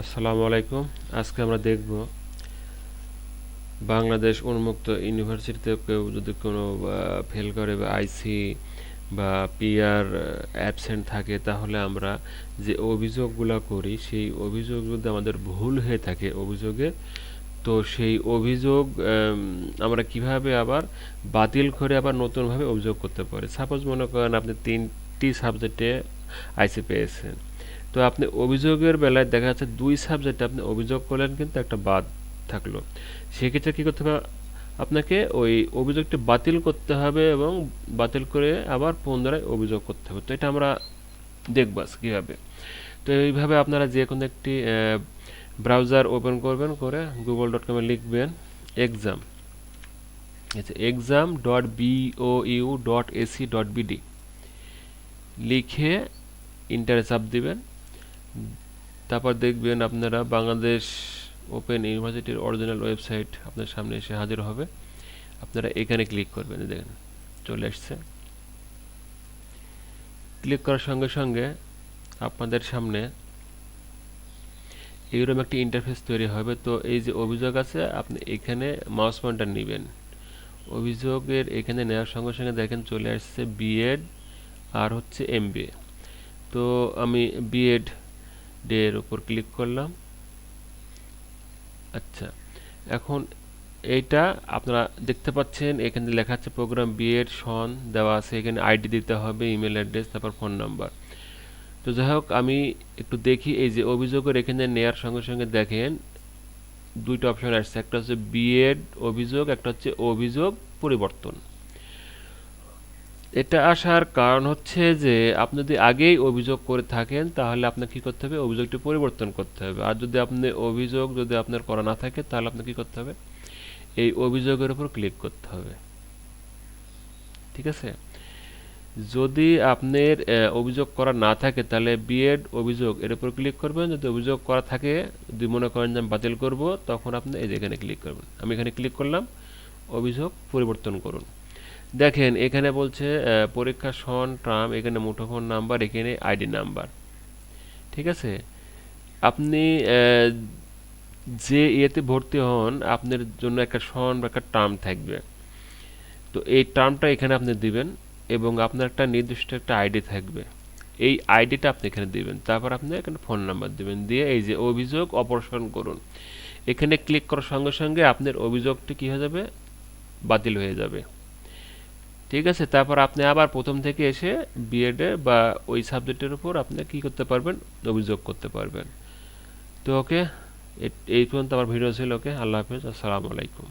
আসসালামু আলাইকুম। আজকে আমরা দেখব বাংলাদেশ উন্মুক্ত ইউনিভার্সিটিতে কেউ যদি কোনো ফেল করে বা আইসি বা পিআর অ্যাবসেন্ট থাকে, তাহলে আমরা যে অভিযোগগুলো করি, সেই অভিযোগ যদি আমাদের ভুল হয়ে থাকে অভিযোগে, তো সেই অভিযোগ আমরা কীভাবে আবার বাতিল করে আবার নতুনভাবে অভিযোগ করতে পারি? সাপোজ মনে করেন আপনি তিনটি সাবজেক্টে আইসি পেয়েছেন। তো আপনি অভিযোগের বেলায় দেখা যাচ্ছে দুই সাবজেক্টে আপনি অভিযোগ করলেন কিন্তু একটা বাদ থাকল। সেক্ষেত্রে কী করতে হবে? আপনাকে ওই অভিযোগটি বাতিল করতে হবে এবং বাতিল করে আবার পুনরায় অভিযোগ করতে হবে। তো এটা আমরা দেখব কীভাবে। তো এইভাবে আপনারা যে কোনো একটি ব্রাউজার ওপেন করবেন, করে গুগল ডট কমে লিখবেন এক্সাম আচ্ছা exam dot BO dot AC dot BD লিখে ইন্টারে চাপ দিবেন। তারপর দেখবেন আপনারা বাংলাদেশ ওপেন ইউনিভার্সিটির অরিজিনাল ওয়েবসাইট আপনার সামনে এসে হাজির হবে। আপনারা এখানে ক্লিক করবেন দেখেন, চলে আসছে। ক্লিক করার সঙ্গে সঙ্গে আপনাদের সামনে এইরকম একটি ইন্টারফেস তৈরি হবে। তো এই যে অভিযোগ আছে, আপনি এখানে মাউস পয়েন্টার নেবেন। অভিযোগের এখানে নেওয়ার সঙ্গে সঙ্গে দেখেন চলে আসছে বিএড আর হচ্ছে এমবিএ তো আমি বিএড ডের উপর ক্লিক করলাম। আচ্ছা এখন এইটা আপনারা দেখতে পাচ্ছেন, এখানে লেখা আছে প্রোগ্রাম বিএড সন দেওয়া আছে, এখানে আইডি দিতে হবে ইমেল অ্যাড্রেস তারপর ফোন নাম্বার তো যাই হোক, আমি একটু দেখি, এই যে অভিযোগের এখানে নেয়ার সঙ্গে সঙ্গে দেখেন, দুইটা অপশন আসছে, একটা হচ্ছে বিএড অভিযোগ, একটা হচ্ছে অভিযোগ পরিবর্তন। এটা আসার কারণ হচ্ছে যে, আপনি যদি আগেই অভিযোগ করে থাকেন, তাহলে আপনাকে কী করতে হবে? অভিযোগটি পরিবর্তন করতে হবে। আর যদি আপনি অভিযোগ যদি আপনার করা না থাকে, তাহলে আপনাকে কী করতে হবে? এই অভিযোগের উপর ক্লিক করতে হবে। ঠিক আছে? যদি আপনার অভিযোগ করা না থাকে, তাহলে বিএড অভিযোগ, এর উপর ক্লিক করবেন। যদি অভিযোগ করা থাকে, যদি মনে করেন যে আমি বাতিল করব, তখন আপনি এই এখানে ক্লিক করবেন। আমি এখানে ক্লিক করলাম, অভিযোগ পরিবর্তন করুন। দেখেন, এখানে বলছে পরীক্ষা সন, ট্রাম, এখানে মুঠোফোন নাম্বার, এখানে আইডি নাম্বার। ঠিক আছে? আপনি যে ইয়েতে ভর্তি হন, আপনার জন্য একটা সন বা একটা টার্ম থাকবে। তো এই টার্মটা এখানে আপনি দিবেন এবং আপনার একটা নির্দিষ্ট একটা আইডি থাকবে। এই আইডিটা আপনি এখানে দিবেন। তারপর আপনি এখানে ফোন নাম্বার দিবেন। দিয়ে এই যে অভিযোগ অপারেশন করুন। এখানে ক্লিক করার সঙ্গে সঙ্গে আপনার অভিযোগটি কী হয়ে যাবে? বাতিল হয়ে যাবে। ঠিক আছে, তারপর আপনি আবার প্রথম থেকে এসে বিএডে বা ওই সাবজেক্টের উপর আপনি কি করতে পারবেন? অভিযোগ করতে পারবেন। তো ওকে এই পর্যন্ত আমার ভিডিও ছিল, ওকে, আল্লাহ হাফেজ, আসসালামু আলাইকুম।